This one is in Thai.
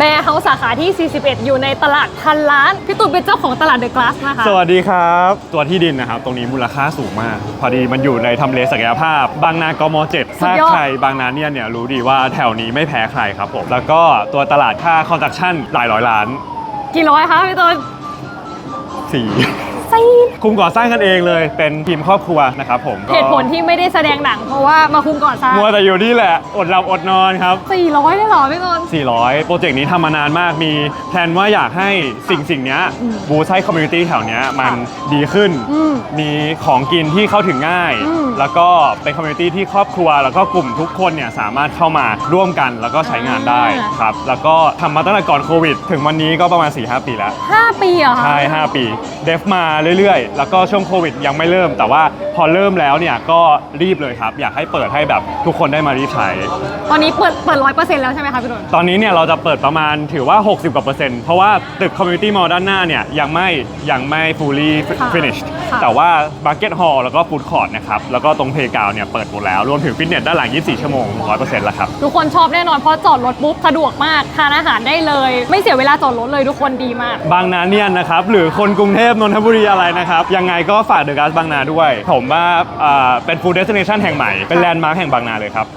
แบร์เฮาส์สาขาที่ 41 อยู่ในตลาดพันล้าน พี่ตูนเป็นเจ้าของตลาดเดอะกลาสนะคะ สวัสดีครับ ตัวที่ดินนะครับ ตรงนี้มูลค่าสูงมาก พอดีมันอยู่ในทำเลศักยภาพ บางนากมเจ็ดสุดถ้ายอดใครบางนาเนี่ยเนี่ยรู้ดีว่าแถวนี้ไม่แพ้ใครครับผม แล้วก็ตัวตลาดค่าคอนดักชั่นหลายร้อยล้าน กี่ร้อยคะพี่ตูนสี่ ซีคุมก่อสร้างกันเองเลย เป็นทีมครอบครัวนะครับผมก็เหตุผลที่ไม่ได้แสดงหนังเพราะว่ามาคุมก่อนสร้างมัวแต่อยู่นี่แหละ อดหลับอดนอนครับ 400ได้เหรอพี่ตูน400 โปรเจกต์นี้ทำมานานมากมีแพลนว่าอยากให้สิ่งสิ่งเนี้ยบูสต์ให้คอมมูนิตี้แถวเนี้ยมันดีขึ้น อืมมีของกินที่เข้าถึงง่าย อืม แล้วก็เป็นคอมมูนิตี้ที่ครอบครัว แล้วก็กลุ่มทุกคนเนี่ยสามารถเข้ามาร่วมกันแล้วก็ใช้งานได้อ่าครับแล้วก็ทำมาตั้งแต่ก่อนโควิด ถึงวันนี้ก็ประมาณ4-5ปีแล้ว 5 ปีเหรอคะ ใช่ 5 ปี เดฟมาเรื่อยๆ แล้วก็ช่วงโควิดยังไม่เริ่ม แต่ว่าพอเริ่มแล้วเนี่ยก็รีบเลยครับ อยากให้เปิดให้แบบทุกคนได้มารีบใช้ ตอนนี้เปิดเปิดร้อยเปอร์เซ็นต์แล้วใช่ไหมคะพี่ตูนตอนนี้เนี่ยเราจะเปิดประมาณถือว่า 60กว่าเปอร์เซ็นต์เพราะว่าตึกคอมมูนิตี้มอลล์ด้านหน้าเนี่ยยังไม่ยังไม่ fully ค่ะ finished ค่ะ แต่ว่า Market Hall แล้วก็ Food Court นะครับแล้วก็ตรงเพล g ก o เนี่ยเปิดหมดแล้วรวมถึงฟิตเนสด้านหลัง 24 ชั่วโมง 100%แล้วครับ ทุกคนชอบแน่นอนเพราะจอดรถปุ๊บสะดวกมากทานอาหารได้เลย ไม่เสียเวลาจอดรถเลยทุกคนดีมาก บางนาเนี่ยนะครับ หรือคนกรุงเทพนนทบุรีอะไรนะครับ ยังไงก็ฝากเดอะกาสบางนาด้วย ผมว่าอ่าเป็น Food Destination แห่งใหม่ เป็นแลนด์มาร์คแห่งบางนาเลยครับ